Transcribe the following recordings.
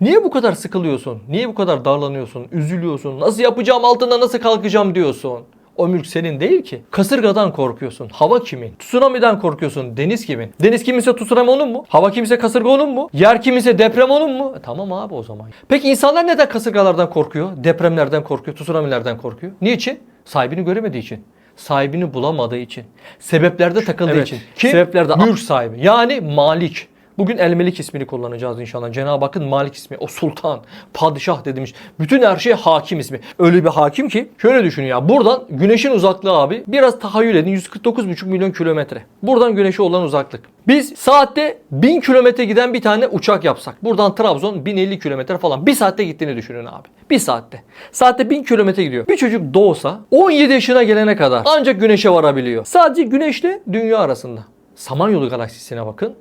Niye bu kadar sıkılıyorsun? Niye bu kadar darlanıyorsun? Üzülüyorsun? Nasıl yapacağım altında nasıl kalkacağım diyorsun? O mülk senin değil ki. Kasırgadan korkuyorsun. Hava kimin? Tsunami'den korkuyorsun. Deniz kimin? Deniz kiminse tsunami onun mu? Hava kimse kasırga onun mu? Yer kiminse deprem onun mu? E, tamam abi o zaman. Peki insanlar neden kasırgalardan korkuyor? Depremlerden korkuyor? Tsunami'lerden korkuyor? Niçin? Sahibini göremediği için. Sahibini bulamadığı için. Sebeplerde takıldığı Evet. için. Kim? Sebeplerde mülk sahibi. Yani malik. Bugün El Melik ismini kullanacağız inşallah. Cenab-ı Hakk'ın Malik ismi. O sultan, padişah demiş. Bütün her şeye hakim ismi. Öyle bir hakim ki şöyle düşünün ya. Buradan güneşin uzaklığı abi biraz tahayyül edin. 149,5 milyon kilometre. Buradan güneşe olan uzaklık. Biz saatte 1000 kilometre giden bir tane uçak yapsak. Buradan Trabzon 1050 kilometre falan. Bir saatte gittiğini düşünün abi. Bir saatte. Saatte 1000 kilometre gidiyor. Bir çocuk doğsa 17 yaşına gelene kadar ancak güneşe varabiliyor. Sadece güneşle dünya arasında. Samanyolu galaksisine bakın.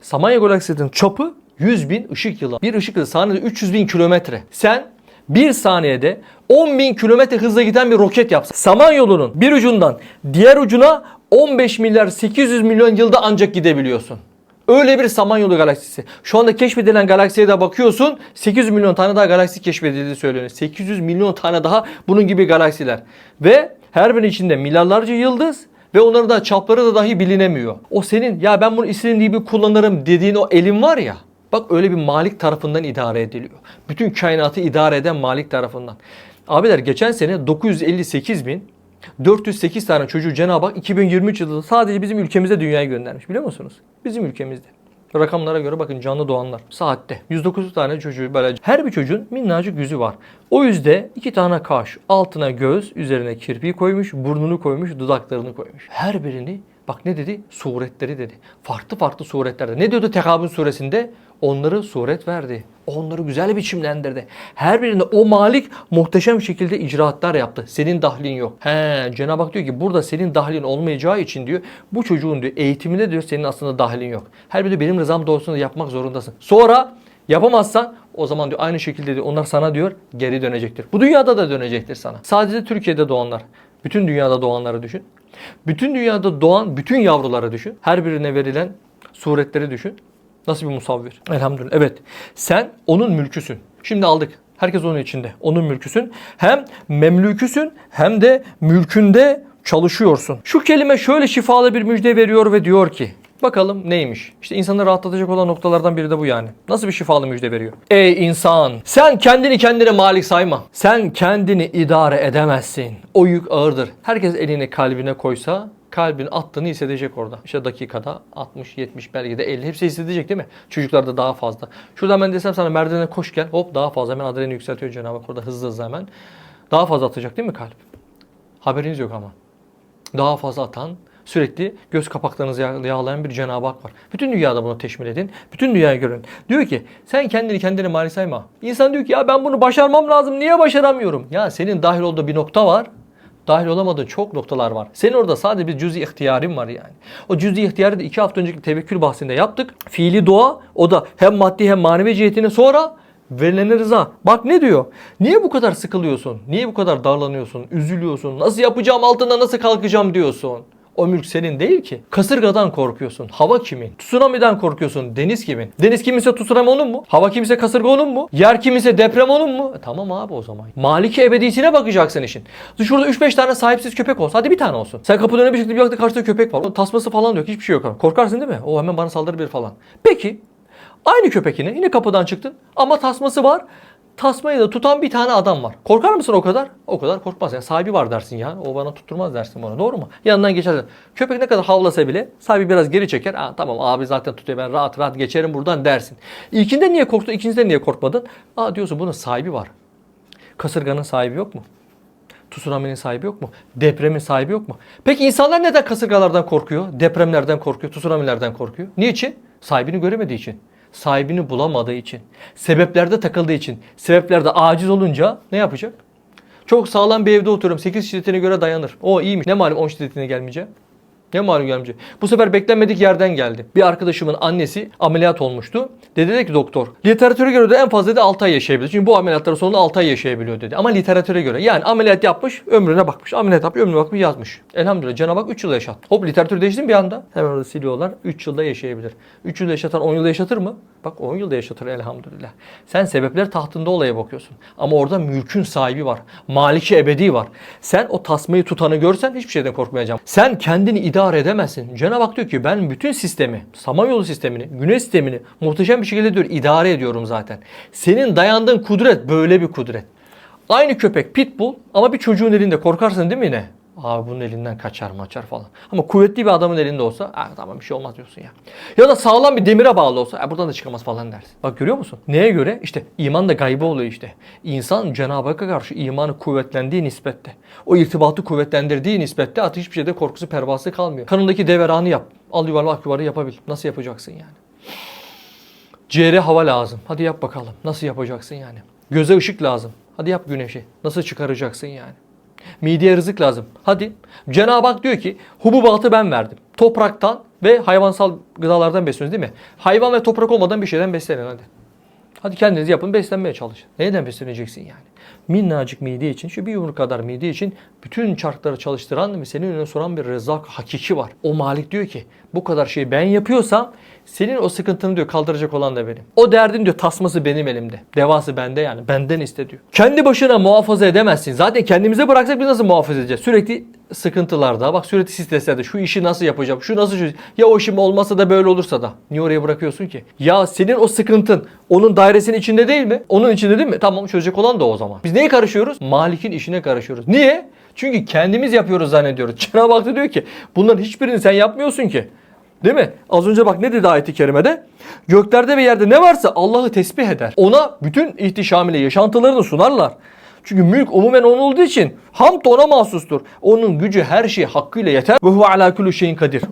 Samanyolu galaksisinin çapı 100 bin ışık yılı. Bir ışık yılı saniyede 300 bin kilometre. Sen bir saniyede 10 bin kilometre hızla giden bir roket yapsan. Samanyolu'nun bir ucundan diğer ucuna 15 milyar 800 milyon yılda ancak gidebiliyorsun. Öyle bir Samanyolu galaksisi. Şu anda keşfedilen galaksiye de bakıyorsun 800 milyon tane daha galaksi keşfedildiği söyleniyor. 800 milyon tane daha bunun gibi galaksiler. Ve her birinin içinde milyarlarca yıldız ve onların da çapları da dahi bilinemiyor. O senin ya ben bunu istediğim gibi kullanırım dediğin o elin var ya. Bak öyle bir malik tarafından idare ediliyor. Bütün kainatı idare eden malik tarafından. Abiler geçen sene 958 bin 408 tane çocuğu Cenab-ı Hak 2023 yılında sadece bizim ülkemizde dünyaya göndermiş biliyor musunuz? Bizim ülkemizde. Rakamlara göre bakın canlı doğanlar saatte 109 tane çocuğu böyle her bir çocuğun minnacık yüzü var. O yüzde iki tane kaş, altına göz, üzerine kirpiği koymuş, burnunu koymuş, dudaklarını koymuş. Her birini bak ne dedi? Suretleri dedi. Farklı farklı suretlerde. Ne diyordu Tekabün suresinde? Onları suret verdi. Onları güzel biçimlendirdi. Her birinde o malik muhteşem şekilde icraatlar yaptı. Senin dahlin yok. He, Cenab-ı Hak diyor ki burada senin dahlin olmayacağı için diyor bu çocuğun diyor eğitiminde diyor senin aslında dahlin yok. Her biri benim rızam doğrusunda yapmak zorundasın. Sonra yapamazsan o zaman diyor aynı şekilde diyor onlar sana diyor geri dönecektir. Bu dünyada da dönecektir sana. Sadece Türkiye'de doğanlar. Bütün dünyada doğanları düşün. Bütün dünyada doğan bütün yavruları düşün. Her birine verilen suretleri düşün. Nasıl bir musavvir? Elhamdülillah. Evet. Sen onun mülküsün. Şimdi aldık. Herkes onun içinde. Onun mülküsün. Hem memlüküsün hem de mülkünde çalışıyorsun. Şu kelime şöyle şifalı bir müjde veriyor ve diyor ki Bakalım neymiş? İşte insanı rahatlatacak olan noktalardan biri de bu yani. Nasıl bir şifalı müjde veriyor? Ey insan! Sen kendini kendine malik sayma. Sen kendini idare edemezsin. O yük ağırdır. Herkes elini kalbine koysa kalbin attığını hissedecek orada. İşte dakikada 60, 70 belki de 50 hepsi hissedecek değil mi? Çocuklarda daha fazla. Şuradan ben desem sana merdivene koş gel hop daha fazla hemen adrenalini yükseltiyor Cenab-ı Hak orada hızlı hızlı hemen. Daha fazla atacak değil mi kalp? Haberiniz yok ama. Daha fazla atan sürekli göz kapaklarınızı yağ- yağlayan bir Cenab-ı Hak var. Bütün dünyada bunu teşmil edin. Bütün dünyayı görün. Diyor ki sen kendini kendine mali sayma. İnsan diyor ki ya ben bunu başarmam lazım. Niye başaramıyorum? Ya senin dahil olduğu bir nokta var. Dahil olamadığın çok noktalar var. Senin orada sadece bir cüz-i ihtiyarın var yani. O cüz-i ihtiyarı da iki hafta önceki tevekkül bahsinde yaptık. Fiili dua o da hem maddi hem manevi cihetine sonra verilene rıza. Bak ne diyor? Niye bu kadar sıkılıyorsun? Niye bu kadar darlanıyorsun? Üzülüyorsun? Nasıl yapacağım altında nasıl kalkacağım diyorsun? O mülk senin değil ki. Kasırgadan korkuyorsun. Hava kimin? Tsunami'den korkuyorsun. Deniz kimin? Deniz kiminse tsunami onun mu? Hava kimse kasırga onun mu? Yer kiminse deprem onun mu? E, tamam abi o zaman. Maliki ebedisine bakacaksın işin. Şurada 3-5 tane sahipsiz köpek olsa hadi bir tane olsun. Sen kapının önüne bir şekilde bir karşıda köpek var. Tasması falan yok. Hiçbir şey yok. Korkarsın değil mi? O hemen bana saldırır bir falan. Peki Aynı köpek yine. Yine kapıdan çıktın. Ama tasması var. Tasmayı da tutan bir tane adam var. Korkar mısın o kadar? O kadar korkmaz. Yani sahibi var dersin ya. O bana tutturmaz dersin bana. Doğru mu? Yanından geçersin. Köpek ne kadar havlasa bile sahibi biraz geri çeker. Aa, tamam abi zaten tutuyor ben rahat rahat geçerim buradan dersin. İlkinde niye korktun? İkincisinde niye korkmadın? Aa diyorsun bunun sahibi var. Kasırganın sahibi yok mu? Tsunami'nin sahibi yok mu? Depremin sahibi yok mu? Peki insanlar neden kasırgalardan korkuyor? Depremlerden korkuyor? Tsunami'lerden korkuyor? Niçin? Sahibini göremediği için. Sahibini bulamadığı için. Sebeplerde takıldığı için. Sebeplerde aciz olunca ne yapacak? Çok sağlam bir evde oturuyorum. 8 şiddetine göre dayanır. O iyiymiş. Ne malum 10 şiddetine gelmeyeceğim. Ne malum gelmeyecek. Bu sefer beklenmedik yerden geldi. Bir arkadaşımın annesi ameliyat olmuştu. Dedi, dedi ki doktor literatüre göre de en fazla dedi 6 ay yaşayabilir. Çünkü bu ameliyatların sonunda 6 ay yaşayabiliyor dedi. Ama literatüre göre yani ameliyat yapmış ömrüne bakmış. Ameliyat yapmış ömrüne bakmış yazmış. Elhamdülillah Cenab-ı Hak 3 yıl yaşat. Hop literatür değişti bir anda? Hemen orada siliyorlar. 3 yılda yaşayabilir. 3 yılda yaşatan 10 yılda yaşatır mı? Bak 10 yılda yaşatır elhamdülillah. Sen sebepler tahtında olaya bakıyorsun. Ama orada mülkün sahibi var. Maliki ebedi var. Sen o tasmayı tutanı görsen hiçbir şeyden korkmayacaksın. Sen kendini idare edemezsin. Cenab-ı Hak diyor ki ben bütün sistemi, Samanyolu sistemini, Güneş sistemini muhteşem bir şekilde diyor idare ediyorum zaten. Senin dayandığın kudret böyle bir kudret. Aynı köpek pitbull ama bir çocuğun elinde korkarsın değil mi yine? Abi bunun elinden kaçar maçar falan. Ama kuvvetli bir adamın elinde olsa "Ha, tamam bir şey olmaz diyorsun ya. Ya da sağlam bir demire bağlı olsa "Ha, buradan da çıkamaz falan dersin. Bak görüyor musun? Neye göre? İşte iman da gaybı oluyor işte. İnsan Cenab-ı Hakk'a karşı imanı kuvvetlendiği nispette. O irtibatı kuvvetlendirdiği nispette artık hiçbir şeyde korkusu pervası kalmıyor. Kanındaki deveranı yap. Al yuvarlı ak yuvarı yapabil. Nasıl yapacaksın yani? Ciğere hava lazım. Hadi yap bakalım. Nasıl yapacaksın yani? Göze ışık lazım. Hadi yap güneşi. Nasıl çıkaracaksın yani? Mideye rızık lazım. Hadi. Cenab-ı Hak diyor ki hububatı ben verdim. Topraktan ve hayvansal gıdalardan besleniyoruz değil mi? Hayvan ve toprak olmadan bir şeyden beslenin hadi. Hadi kendiniz yapın beslenmeye çalışın. Neyden besleneceksin yani? Minnacık mide için, şu bir yumruk kadar mide için bütün çarkları çalıştıran ve senin önüne soran bir rezzak hakiki var. O Malik diyor ki bu kadar şeyi ben yapıyorsam senin o sıkıntını diyor kaldıracak olan da benim. O derdin diyor tasması benim elimde. Devası bende yani. Benden iste diyor. Kendi başına muhafaza edemezsin. Zaten kendimize bıraksak biz nasıl muhafaza edeceğiz? Sürekli sıkıntılarda, bak sürekli streslerde şu işi nasıl yapacağım, şu nasıl çözeceğim? Ya o işim olmasa da böyle olursa da. Niye oraya bırakıyorsun ki? Ya senin o sıkıntın onun dairesinin içinde değil mi? Onun içinde değil mi? Tamam çözecek olan da o zaman. Biz neye karışıyoruz? Malik'in işine karışıyoruz. Niye? Çünkü kendimiz yapıyoruz zannediyoruz. Cenab-ı Hak da diyor ki bunların hiçbirini sen yapmıyorsun ki. Değil mi? Az önce bak ne dedi ayet-i kerimede? Göklerde ve yerde ne varsa Allah'ı tesbih eder. Ona bütün ihtişamıyla yaşantılarını sunarlar. Çünkü mülk umumen onun olduğu için hamd ona mahsustur. Onun gücü her şey hakkıyla yeter. Ve huve ala kulli şeyin kadir.